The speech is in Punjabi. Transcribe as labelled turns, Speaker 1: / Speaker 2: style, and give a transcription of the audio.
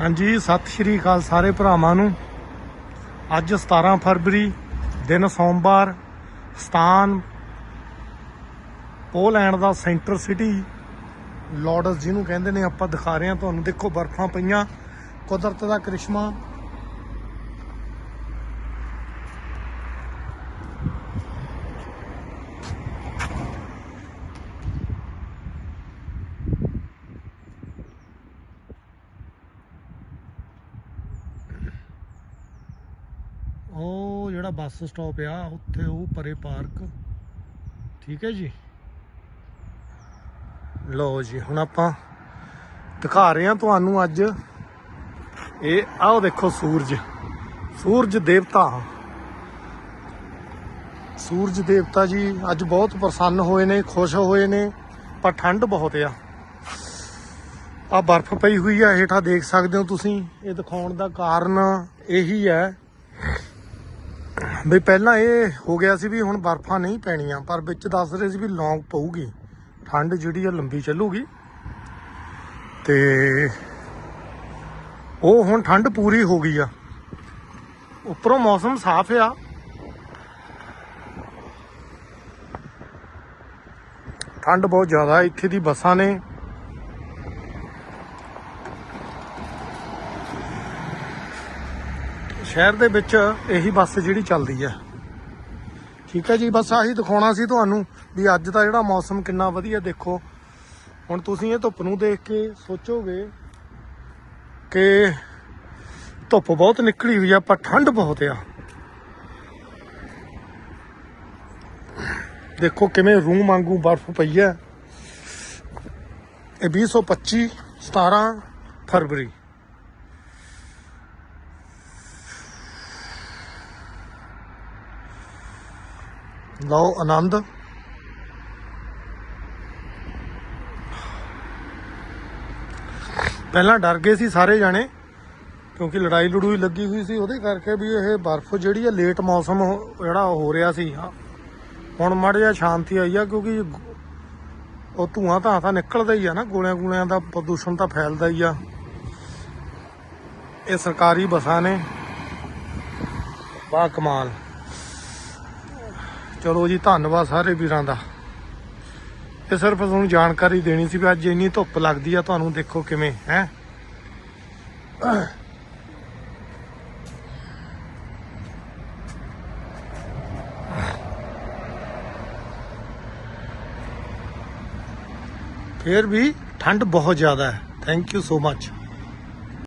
Speaker 1: ਹਾਂਜੀ, ਸਤਿ ਸ਼੍ਰੀ ਅਕਾਲ ਸਾਰੇ ਭਰਾਵਾਂ ਨੂੰ। ਅੱਜ 17 ਫਰਵਰੀ, ਦਿਨ ਸੋਮਵਾਰ, ਸਥਾਨ ਪੋਲੈਂਡ ਦਾ ਸੈਂਟਰ ਸਿਟੀ। ਲਾਰਡਸ ਜਿਹਨੂੰ ਕਹਿੰਦੇ ਨੇ, ਆਪਾਂ ਦਿਖਾ ਰਹੇ ਹਾਂ ਤੁਹਾਨੂੰ। ਦੇਖੋ, ਬਰਫਾਂ ਪਈਆਂ, ਕੁਦਰਤ ਦਾ ਕਰਿਸ਼ਮਾ। ਉਹ ਜਿਹੜਾ ਬੱਸ ਸਟਾਪ ਆ, ਉੱਥੇ ਉਹ ਪਰੇ ਪਾਰਕ। ਠੀਕ ਹੈ ਜੀ? ਲਓ ਜੀ, ਹੁਣ ਆਪਾਂ ਦਿਖਾ ਰਹੇ ਹਾਂ ਤੁਹਾਨੂੰ ਅੱਜ। ਇਹ ਆਓ ਦੇਖੋ ਸੂਰਜ। ਸੂਰਜ ਦੇਵਤਾ। ਸੂਰਜ ਦੇਵਤਾ ਜੀ, ਅੱਜ ਬਹੁਤ ਪ੍ਰਸੰਨ ਹੋਏ ਨੇ, ਖੁਸ਼ ਹੋਏ ਨੇ, ਪਰ ਠੰਡ ਬਹੁਤ ਆ। ਆ ਬਰਫ਼ ਪਈ ਹੋਈ ਆ, ਹੇਠਾਂ ਦੇਖ ਸਕਦੇ ਹੋ ਤੁਸੀਂ। ਇਹ ਦਿਖਾਉਣ ਦਾ ਕਾਰਨ ਇਹੀ ਹੈ ਵੀ ਪਹਿਲਾਂ ਇਹ ਹੋ ਗਿਆ ਸੀ ਵੀ ਹੁਣ ਬਰਫਾਂ ਨਹੀਂ ਪੈਣੀਆਂ, ਪਰ ਵਿੱਚ ਦੱਸ ਰਹੇ ਸੀ ਵੀ ਲੌਂਗ ਪਊਗੀ। ਠੰਡ ਜਿਹੜੀ ਆ ਲੰਬੀ ਚੱਲੂਗੀ। ਤੇ ਉਹ ਹੁਣ ਠੰਡ ਪੂਰੀ ਹੋ ਗਈ ਆ। ਉੱਪਰੋਂ ਮੌਸਮ ਸਾਫ਼ ਆ। ਠੰਡ ਬਹੁਤ ਜ਼ਿਆਦਾ ਇੱਥੇ ਦੀ ਬੱਸਾਂ ਨੇ ਸ਼ਹਿਰ ਦੇ ਵਿੱਚ ਇਹੀ ਬੱਸ ਜਿਹੜੀ ਚੱਲਦੀ ਹੈ। ਠੀਕ ਹੈ ਜੀ, ਬਸ ਆਹੀ ਦਿਖਾਉਣਾ ਸੀ ਤੁਹਾਨੂੰ ਵੀ ਅੱਜ ਦਾ ਜਿਹੜਾ ਮੌਸਮ ਕਿੰਨਾ ਵਧੀਆ ਦੇਖੋ। ਹੁਣ ਤੁਸੀਂ ਇਹ ਧੁੱਪ ਨੂੰ ਦੇਖ ਕੇ ਸੋਚੋਗੇ ਕਿ ਧੁੱਪ ਬਹੁਤ ਨਿਕਲੀ ਹੋਈ ਆ, ਪਰ ਠੰਡ ਬਹੁਤ ਆ। ਦੇਖੋ ਕਿਵੇਂ ਰੂਹ ਵਾਂਗੂ ਬਰਫ਼ ਪਈ ਹੈ। ਇਹ 2025 17 ਫਰਵਰੀ। ਲਓ ਆਨੰਦ। ਪਹਿਲਾਂ ਡਰ ਗਏ ਸੀ ਸਾਰੇ ਜਾਣੇ, ਕਿਉਂਕਿ ਲੜਾਈ ਲੜੂਈ ਲੱਗੀ ਹੋਈ ਸੀ, ਉਹਦੇ ਕਰਕੇ ਵੀ ਇਹ ਬਰਫ਼ ਜਿਹੜੀ ਆ ਲੇਟ ਮੌਸਮ ਜਿਹੜਾ ਹੋ ਰਿਹਾ ਸੀ। ਹੁਣ ਮੜ ਜਿਹਾ ਸ਼ਾਂਤੀ ਆਈ ਆ, ਕਿਉਂਕਿ ਉਹ ਧੂਆਂ ਤਾਂ ਤਾਂ ਨਿਕਲਦਾ ਹੀ ਆ ਨਾ, ਗੋਲਿਆਂ ਗੋਲਿਆਂ ਦਾ ਪ੍ਰਦੂਸ਼ਣ ਤਾਂ ਫੈਲਦਾ ਹੀ ਆ। ਇਹ ਸਰਕਾਰੀ ਬੱਸਾਂ ਨੇ। ਵਾਹ ਕਮਾਲ। ਚਲੋ ਜੀ, ਧੰਨਵਾਦ ਸਾਰੇ ਵੀਰਾਂ ਦਾ। ਇਹ ਸਿਰਫ ਤੁਹਾਨੂੰ ਜਾਣਕਾਰੀ ਦੇਣੀ ਸੀ ਵੀ ਅੱਜ ਇੰਨੀ ਧੁੱਪ ਲੱਗਦੀ ਆ, ਤੁਹਾਨੂੰ ਦੇਖੋ ਕਿਵੇਂ, ਹੈ? ਫਿਰ ਵੀ ਠੰਡ ਬਹੁਤ ਜ਼ਿਆਦਾ ਹੈ। Thank you so much